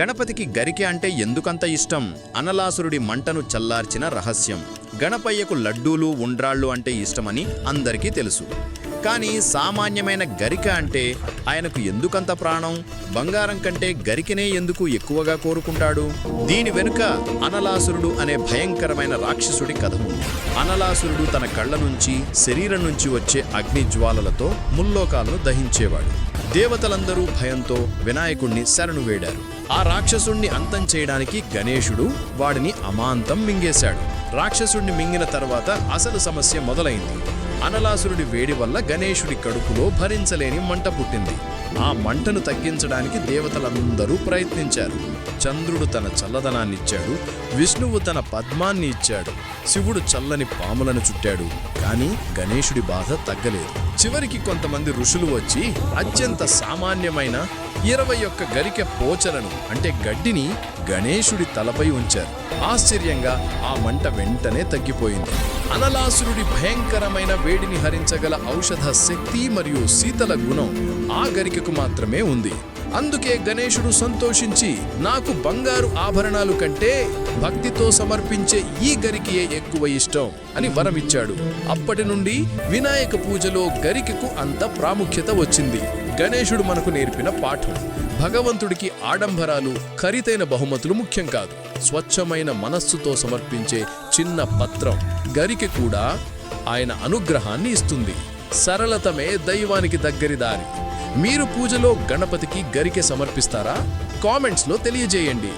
గణపతికి గరికె అంటే ఎందుకంత ఇష్టం? అనలాసురుడి మంటను చల్లార్చిన రహస్యం. గణపయ్యకు లడ్డూలు ఉండ్రాళ్ళు అంటే ఇష్టమని అందరికీ తెలుసు. కానీ సామాన్యమైన గరిక అంటే ఆయనకు ఎందుకంత ప్రాణం? బంగారం కంటే గరికనే ఎందుకు ఎక్కువగా కోరుకుంటాడు? దీని వెనుక అనలాసురుడు అనే భయంకరమైన రాక్షసుడి కథ ఉంది. అనలాసురుడు తన కళ్ళ నుంచి శరీరం నుంచి వచ్చే అగ్ని జ్వాలలతో ముల్లోకాలను దహించేవాడు. దేవతలందరూ భయంతో వినాయకుణ్ణి శరణు వేడారు. ఆ రాక్షసుణ్ణి అంతం చేయడానికి గణేశుడు వాడిని అమాంతం మింగేశాడు. రాక్షసుణ్ణి మింగిన తర్వాత అసలు సమస్య మొదలైంది. అనలాసురుడి వేడి వల్ల గణేశుడి కడుపులో భరించలేని మంట పుట్టింది. ఆ మంటను తగ్గించడానికి దేవతలందరూ ప్రయత్నించారు. చంద్రుడు తన చల్లదనాన్నిచ్చాడు. విష్ణువు తన పద్మాన్ని ఇచ్చాడు శివుడు చల్లని పాములను చుట్టాడు కానీ గణేశుడి బాధ తగ్గలేదు. చివరికి కొంతమంది ఋషులు వచ్చి అత్యంత సామాన్యమైన ఇరవై ఒక్క గరికె పోచలను అంటే గడ్డిని గణేశుడి తలపై ఉంచారు. ఆశ్చర్యంగా ఆ మంట వెంటనే తగ్గిపోయింది. అనలాసురుడి భయంకరమైన వేడిని హరించగల ఔషధ శక్తి మరియు శీతల గుణం ఆ గరికకు మాత్రమే ఉంది. అందుకే గణేశుడు సంతోషించి నాకు బంగారు ఆభరణాలు కంటే భక్తితో సమర్పించే ఈ గరికియే ఎక్కువ ఇష్టం అని వరమిచ్చాడు. అప్పటి నుండి వినాయక పూజలో గరికకు అంత ప్రాముఖ్యత వచ్చింది. గణేశుడు మనకు నేర్పిన పాఠం భగవంతుడికి ఆడంబరాలు ఖరీదైన బహుమతులు ముఖ్యం కాదు. స్వచ్ఛమైన మనస్సుతో సమర్పించే చిన్న పత్రం గరికి కూడా ఆయన అనుగ్రహాన్ని ఇస్తుంది. సరళతమే దైవానికి దగ్గరి దారి. మీరు పూజలో గణపతికి గరికె సమర్పిస్తారా? కామెంట్స్లో తెలియజేయండి.